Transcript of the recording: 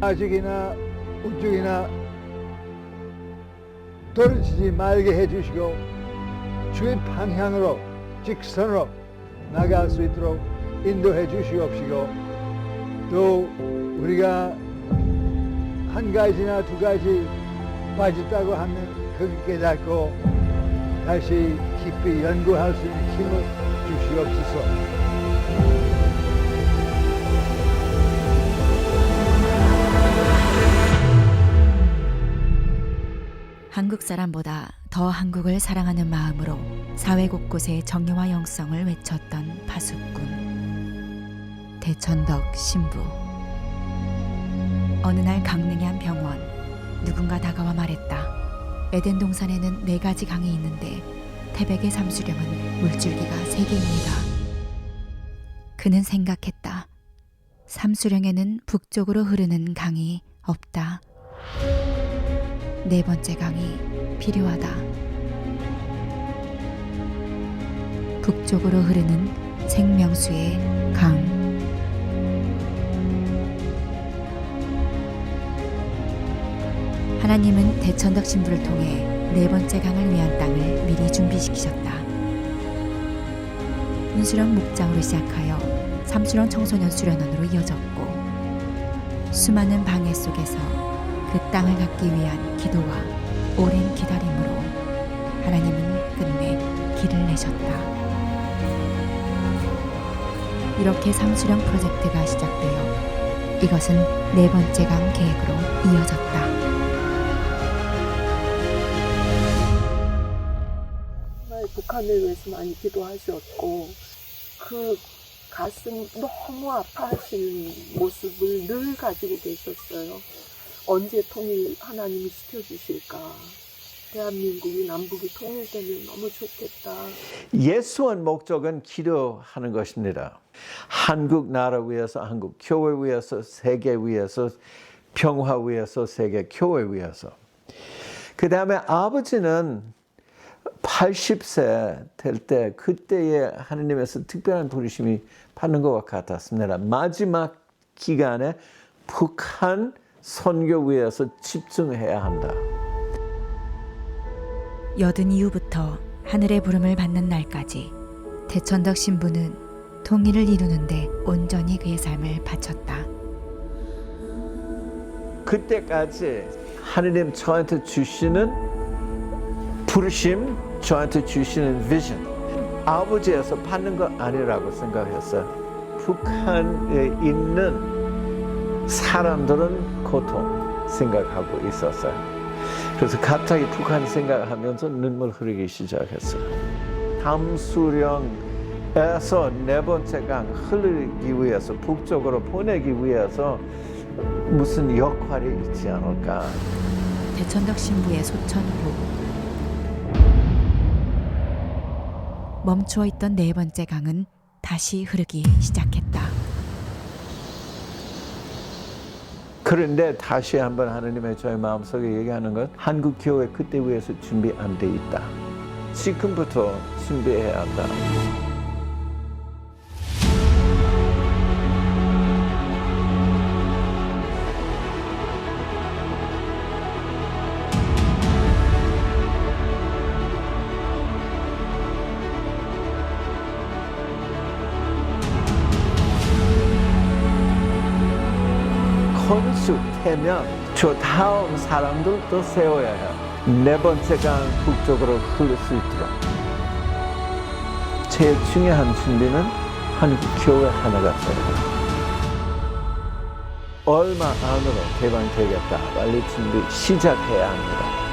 아직이나 우쪽이나 떨어지지 말게 해주시고 주의 방향으로 직선으로 나갈 수 있도록 인도해 주시옵시고 또 우리가 한 가지나 두 가지 빠졌다고 하면 그걸 깨닫고 다시 깊이 연구할 수 있는 힘을 주시옵소서. 한국 사람보다 더 한국을 사랑하는 마음으로 사회 곳곳에 정의와 영성을 외쳤던 파수꾼. 대천덕 신부. 어느 날 강릉의 한 병원 누군가 다가와 말했다. 에덴 동산에는 네 가지 강이 있는데 태백의 삼수령은 물줄기가 세 개입니다. 그는 생각했다. 삼수령에는 북쪽으로 흐르는 강이 없다 네 번째 강이 필요하다. 북쪽으로 흐르는 생명수의 강. 하나님은 대천덕 신부를 통해 네 번째 강을 위한 땅을 미리 준비시키셨다. 분수령 목장으로 시작하여 삼수령 청소년 수련원으로 이어졌고 수많은 방해 속에서 그 땅을 갖기 위한 기도와 오랜 기다림으로 하나님은 끝내 길을 내셨다. 이렇게 삼수령 프로젝트가 시작되어 이것은 네 번째 강 계획으로 이어졌다. 북한을 위해서 많이 기도하셨고 그 가슴 너무 아파하시는 모습을 늘 가지고 계셨어요. 언제 통일 하나님이 시켜주실까? 대한민국이 남북이 통일되면 너무 좋겠다. 예수의 목적은 기도하는 것입니다. 한국 나라 위해서, 한국 교회 위해서, 세계 위해서, 평화 위해서, 세계 교회 위해서. 그 다음에 아버지는 80세 될 때 그때에 하느님에서 특별한 부르심이 받는 것 같았습니다. 마지막 기간에 북한 선교 위해서 집중해야 한다. 여든 이후부터 하늘의 부름을 받는 날까지 대천덕 신부는 통일을 이루는데 온전히 그의 삶을 바쳤다. 그때까지 하느님 저한테 주시는 부르심, 저한테 주시는 비전, 아버지에서 받는 거 아니라고 생각했어요. 북한에 있는 사람들은 고통 생각하고 있었어요. 그래서 갑자기 북한 생각하면서 눈물 흐르기 시작했어요. 함수령에서 네 번째 강 흐르기 위해서 북쪽으로 보내기 위해서 무슨 역할이 있지 않을까. 대천덕 신부의 소천후 멈추어 있던 네 번째 강은 다시 흐르기 시작했다. 그런데 다시 한번 하느님의 저의 마음속에 얘기하는 건 한국 교회 그때 위해서 준비 안 돼 있다. 지금부터 준비해야 한다. 건축되면 저 다음 사람들도 세워야 해요. 네 번째 강 북쪽으로 흐를 수 있도록. 제일 중요한 준비는 한국 교회 하나가 돼요. 얼마 안으로 개방되겠다. 빨리 준비 시작해야 합니다.